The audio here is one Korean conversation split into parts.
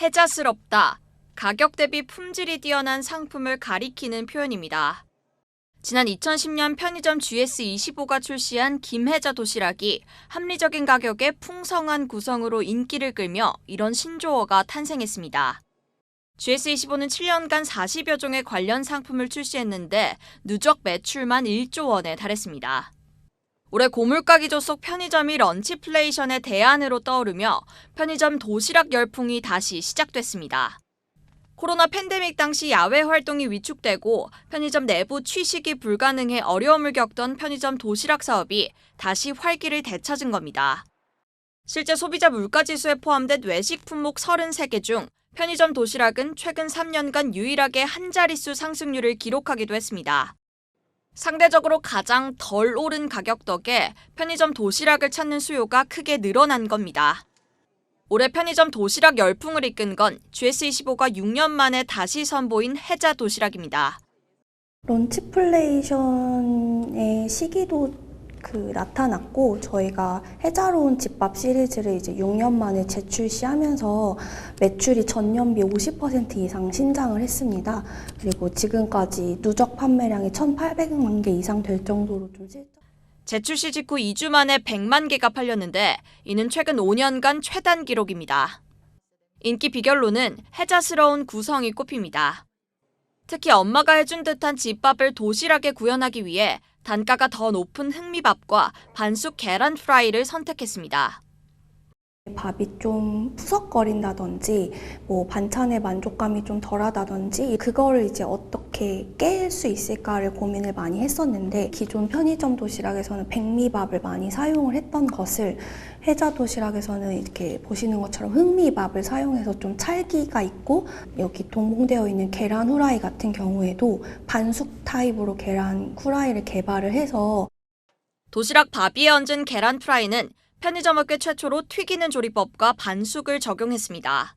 해자스럽다. 가격 대비 품질이 뛰어난 상품을 가리키는 표현입니다. 지난 2010년 편의점 GS25가 출시한 김해자 도시락이 합리적인 가격에 풍성한 구성으로 인기를 끌며 이런 신조어가 탄생했습니다. GS25는 7년간 40여 종의 관련 상품을 출시했는데 누적 매출만 1조 원에 달했습니다. 올해 고물가 기조 속 편의점이 런치플레이션의 대안으로 떠오르며 편의점 도시락 열풍이 다시 시작됐습니다. 코로나 팬데믹 당시 야외 활동이 위축되고 편의점 내부 취식이 불가능해 어려움을 겪던 편의점 도시락 사업이 다시 활기를 되찾은 겁니다. 실제 소비자 물가지수에 포함된 외식 품목 33개 중 편의점 도시락은 최근 3년간 유일하게 한 자릿수 상승률을 기록하기도 했습니다. 상대적으로 가장 덜 오른 가격 덕에 편의점 도시락을 찾는 수요가 크게 늘어난 겁니다. 올해 편의점 도시락 열풍을 이끈 건 GS25가 6년 만에 다시 선보인 해자 도시락입니다. 런치플레이션의 시기도 그 나타났고 저희가 해자로운 집밥 시리즈를 이제 6년 만에 재출시하면서 매출이 전년비 50% 이상 신장을 했습니다. 그리고 지금까지 누적 판매량이 1,800만 개 이상 될 정도로 좀 실. 재출시 직후 2주 만에 100만 개가 팔렸는데 이는 최근 5년간 최단 기록입니다. 인기 비결로는 해자스러운 구성이 꼽힙니다. 특히 엄마가 해준 듯한 집밥을 도시락에 구현하기 위해 단가가 더 높은 흑미밥과 반숙 계란 프라이를 선택했습니다. 밥이 좀 푸석거린다든지 뭐 반찬의 만족감이 좀 덜하다든지 그거를 이제 어떻게 깰 수 있을까를 고민을 많이 했었는데 기존 편의점 도시락에서는 백미밥을 많이 사용을 했던 것을 해자 도시락에서는 이렇게 보시는 것처럼 흑미밥을 사용해서 좀 찰기가 있고 여기 동봉되어 있는 계란 후라이 같은 경우에도 반숙 타입으로 계란 후라이를 개발을 해서 도시락 밥 위에 얹은 계란 프라이는 편의점 업계 최초로 튀기는 조리법과 반숙을 적용했습니다.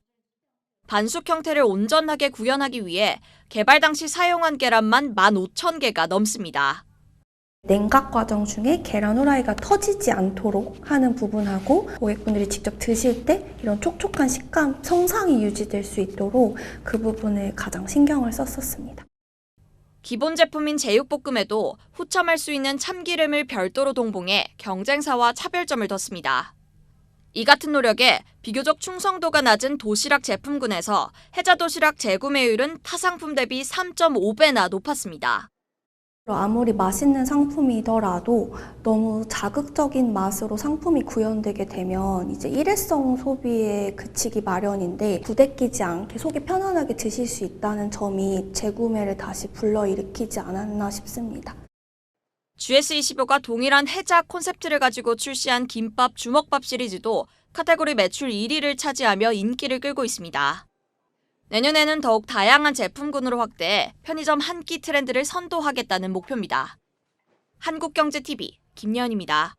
반숙 형태를 온전하게 구현하기 위해 개발 당시 사용한 계란만 15,000개가 넘습니다. 냉각 과정 중에 계란 후라이가 터지지 않도록 하는 부분하고 고객분들이 직접 드실 때 이런 촉촉한 식감, 성상이 유지될 수 있도록 그 부분을 가장 신경을 썼었습니다. 기본 제품인 제육볶음에도 후첨할 수 있는 참기름을 별도로 동봉해 경쟁사와 차별점을 뒀습니다. 이 같은 노력에 비교적 충성도가 낮은 도시락 제품군에서 해자 도시락 재구매율은 타 상품 대비 3.5배나 높았습니다. 아무리 맛있는 상품이더라도 너무 자극적인 맛으로 상품이 구현되게 되면 이제 일회성 소비에 그치기 마련인데 부대끼지 않게 속이 편안하게 드실 수 있다는 점이 재구매를 다시 불러일으키지 않았나 싶습니다. GS25가 동일한 해자 콘셉트를 가지고 출시한 김밥 주먹밥 시리즈도 카테고리 매출 1위를 차지하며 인기를 끌고 있습니다. 내년에는 더욱 다양한 제품군으로 확대해 편의점 한 끼 트렌드를 선도하겠다는 목표입니다. 한국경제TV 김연입니다.